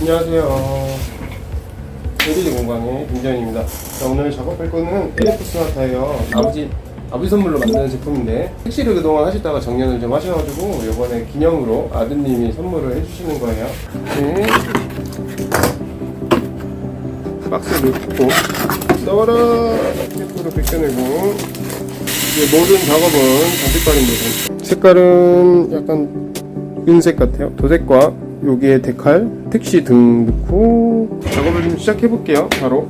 안녕하세요. 에디지 공방의 김재현입니다. 자, 오늘 작업할 거는 LF 스마타예요. 아버지 아버지 선물로 만드는 제품인데 택시를 그동안 하시다가 정년을 좀 하셔가지고 이번에 기념으로 아드님이 선물을 해주시는 거예요. 네. 박스 넣고 써라 테이프로 벗겨내고 이제 모든 작업은 장식발입니다. 색깔은 약간 은색 같아요. 도색과 여기에 데칼, 택시 등 넣고 작업을 좀 시작해 볼게요. 바로.